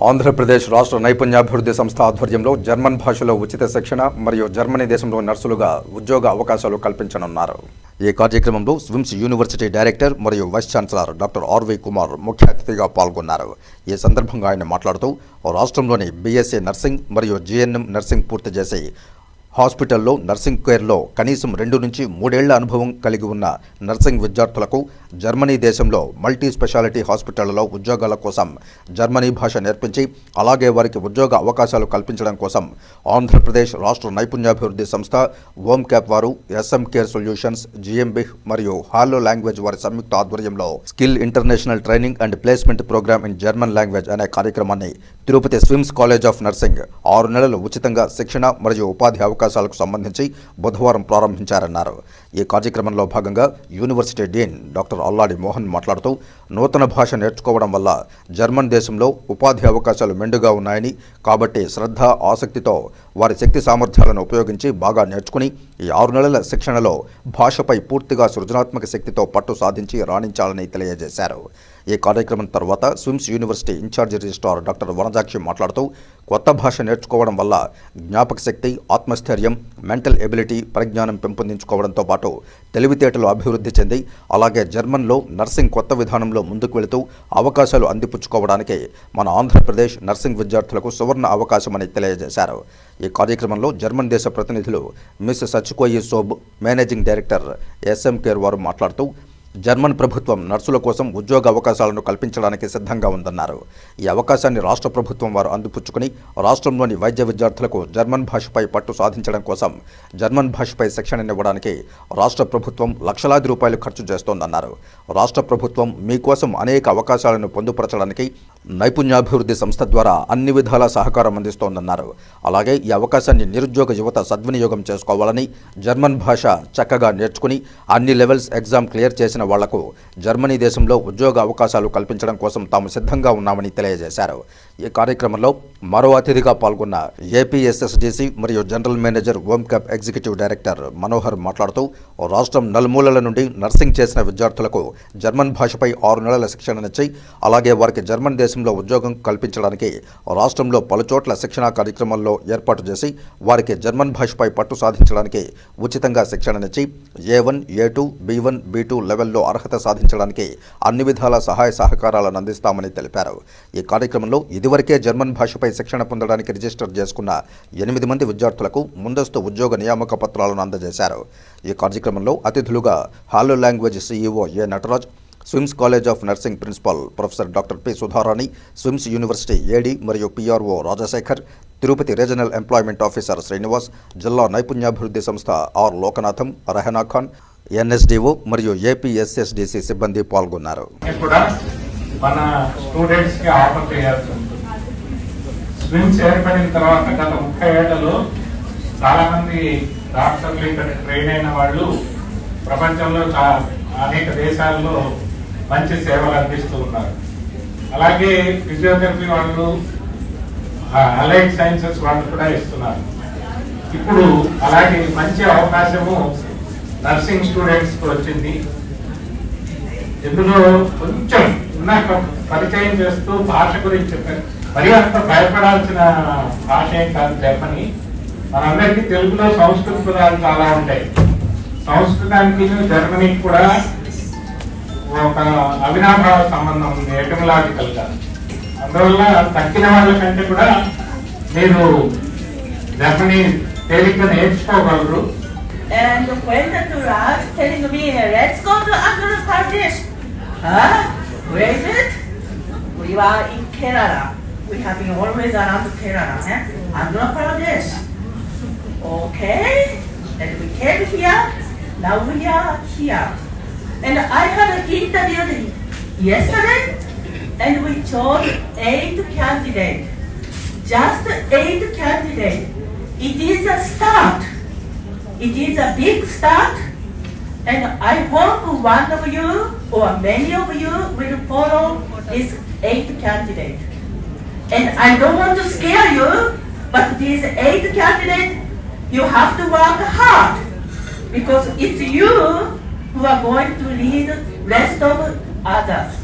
ఆంధ్రప్రదేశ్ రాష్ట్ర నైపుణ్యాభివృద్ధి సంస్థ ఆధ్వర్యంలో జర్మన్ భాషలో ఉచిత శిక్షణ మరియు జర్మనీ దేశంలో నర్సులుగా ఉద్యోగ అవకాశాలు కల్పించనున్నారు. ఈ కార్యక్రమంలో స్విమ్స్ యూనివర్సిటీ డైరెక్టర్ మరియు vice chancellor doctor R V Kumar ముఖ్య అతిథిగా పాల్గొన్నారు. ఈ సందర్భంగా ఆయన మాట్లాడుతూ రాష్ట్రంలోని బీఎస్సీ నర్సింగ్ మరియు జీఎన్ఎం నర్సింగ్ పూర్తి చేసి హాస్పిటల్లో నర్సింగ్ కేర్లో కనీసం రెండు నుంచి మూడేళ్ళ అనుభవం కలిగి ఉన్న నర్సింగ్ విద్యార్థులకు జర్మనీ దేశంలో మల్టీ స్పెషాలిటీ హాస్పిటళ్ళలో ఉద్యోగాల కోసం జర్మనీ భాష నేర్పించి అలాగే వారికి ఉద్యోగ అవకాశాలు కల్పించడం కోసం ఆంధ్రప్రదేశ్ రాష్ట్ర నైపుణ్యాభివృద్ధి సంస్థ ఓమ్ క్యాప్ వారు ఎస్ఎం కేర్ సొల్యూషన్స్ జిఎంబి మరియు హాలో లాంగ్వేజ్ వారి సంయుక్త ఆధ్వర్యంలో skill international training and placement programme in German language అనే కార్యక్రమాన్ని Tirupati SVIMS college of nursing ఆరు నెలలు ఉచితంగా శిక్షణ మరియు ఉపాధి అవకాశాలకు సంబంధించి బుధవారం ప్రారంభించారన్నారు. ఈ కార్యక్రమంలో భాగంగా university dean doctor Alladi Mohan మాట్లాడుతూ నూతన భాష నేర్చుకోవడం వల్ల జర్మన్ దేశంలో ఉపాధి అవకాశాలు మెండుగా ఉన్నాయని కాబట్టి శ్రద్ధ ఆసక్తితో వారి శక్తి సామర్థ్యాలను ఉపయోగించి బాగా నేర్చుకుని ఈ ఆరు నెలల శిక్షణలో భాషపై పూర్తిగా సృజనాత్మక శక్తితో పట్టు సాధించి రాణించాలని తెలియజేశారు. ఈ కార్యక్రమం తర్వాత SVIMS university in charge registrar doctor Vanajakshi మాట్లాడుతూ కొత్త భాష నేర్చుకోవడం వల్ల జ్ఞాపక శక్తి ఆత్మస్థైర్యం మెంటల్ ఎబిలిటీ పరిజ్ఞానం పెంపొందించుకోవడంతో పాటు తెలివితేటలు అభివృద్ధి చెంది అలాగే జర్మన్లో నర్సింగ్ కొత్త విధానంలో ముందుకు వెళుతూ అవకాశాలు అందిపుచ్చుకోవడానికి మన ఆంధ్రప్రదేశ్ నర్సింగ్ విద్యార్థులకు సువర్ణ అవకాశమని తెలియజేశారు. ఈ కార్యక్రమంలో జర్మన్ దేశ ప్రతినిధులు మిస్ సచ్కోయి సోబ్ మేనేజింగ్ డైరెక్టర్ ఎస్ఎం కేర్ వారు మాట్లాడుతూ జర్మన్ ప్రభుత్వం నర్సుల కోసం ఉద్యోగ అవకాశాలను కల్పించడానికి సిద్ధంగా ఉందన్నారు. ఈ అవకాశాన్ని రాష్ట్ర ప్రభుత్వం వారు అందిపుచ్చుకుని రాష్ట్రంలోని వైద్య విద్యార్థులకు జర్మన్ భాషపై పట్టు సాధించడం కోసం జర్మన్ భాషపై శిక్షణనివ్వడానికి రాష్ట్ర ప్రభుత్వం లక్షలాది రూపాయలు ఖర్చు చేస్తోందన్నారు. రాష్ట్ర ప్రభుత్వం మీకోసం అనేక అవకాశాలను పొందుపరచడానికి నైపుణ్యాభివృద్ధి సంస్థ ద్వారా అన్ని విధాల సహకారం అందిస్తోందన్నారు. అలాగే ఈ అవకాశాన్ని నిరుద్యోగ యువత సద్వినియోగం చేసుకోవాలని జర్మన్ భాష చక్కగా నేర్చుకుని అన్ని లెవెల్స్ ఎగ్జామ్ క్లియర్ చేసిన వాళ్ళకు జర్మనీ దేశంలో ఉద్యోగ అవకాశాలు కల్పించడం కోసం తాము సిద్ధంగా ఉన్నామని తెలియజేశారు. ఈ కార్యక్రమంలో మరో అతిథిగా పాల్గొన్న ఏపీఎస్ఎస్డిసి మరియు general manager OMCAP executive director Manohar మాట్లాడుతూ రాష్ట్రం నలుమూలల నుండి నర్సింగ్ చేసిన విద్యార్థులకు జర్మన్ భాషపై ఆరు నెలల శిక్షణనిచ్చి అలాగే వారికి జర్మన్ దేశంలో ఉద్యోగం కల్పించడానికి రాష్ట్రంలో పలుచోట్ల శిక్షణా కార్యక్రమాల్లో ఏర్పాటు చేసి వారికి జర్మన్ భాషపై పట్టు సాధించడానికి ఉచితంగా శిక్షణనిచ్చి A one A two B one B two లెవెల్లో అర్హత సాధించడానికి అన్ని విధాల సహాయ సహకారాలను అందిస్తామని తెలిపారు. ఈ కార్యక్రమంలో ఇదివరకే జర్మన్ భాషపై శిక్షణ పొందడానికి రిజిస్టర్ చేసుకున్న ఎనిమిది మంది విద్యార్థులకు ముందస్తు ఉద్యోగ నియామక పత్రాలను అందజేశారు. ఈ కార్యక్రమంలో అతిథులుగా Hallo Language CEO A Nataraj SVIMS college of nursing principal professor doctor P Sudharani SVIMS university AD మరియు PRO Rajasekhar Tirupati regional employment officer Srinivas జిల్లా నైపుణ్యాభివృద్ధి సంస్థ ఆర్ లోకనాథం రెహనా ఖాన్ ఎన్ఎస్డిఓ మరియు ఏపీఎస్ఎస్డిసి సిబ్బంది పాల్గొన్నారు. కూడా మన స్టూడెంట్స్కి ఆఫర్ చేయాల్సి ఉంటుంది. స్విమ్స్ ఏర్పడిన తర్వాత గత ముప్పై ఏళ్ళలో చాలా మంది డాక్టర్లు ఇక్కడ ట్రైన్ అయిన వాళ్ళు ప్రపంచంలో అనేక దేశాల్లో మంచి సేవలు అందిస్తూ ఉన్నారు. అలాగే ఫిజియోథెరపీ వాళ్ళు అలైడ్ సైన్సెస్ వాళ్ళు కూడా ఇస్తున్నారు. ఇప్పుడు అలాగే మంచి అవకాశము నర్సింగ్ స్టూడెంట్స్కి వచ్చింది. ఇందులో కొంచెం ఇందాక పరిచయం చేస్తూ భాష గురించి చెప్పారు. మరి అంత భయపడాల్సిన భాష ఏం కాదు జర్మనీ మనందరికీ తెలుగులో సంస్కృత పదాలు చాలా ఉంటాయి. సంస్కృతానికి జర్మనీకి కూడా ఒక అవినాభావ సంబంధం ఉంది ఎటమలాజికల్గా. అందువల్ల తక్కిన వాళ్ళకంటే కూడా మీరు జర్మనీ తేలిగ్గా నేర్చుకోగలరు. And when the Turaj telling me, let's go to Andhra Pradesh. Huh? Where is it? We are in Kerala. We have been always around Kerala. Eh? Andhra Pradesh. Okay. And we came here. Now we are here. And I had an interview yesterday. And we chose eight candidates. Just eight candidates. It is a start. It is a big start, and I hope one of you or many of you will follow this eight candidate. And I don't want to scare you, but these eight candidates, you have to work hard because it's you who are going to lead the rest of others.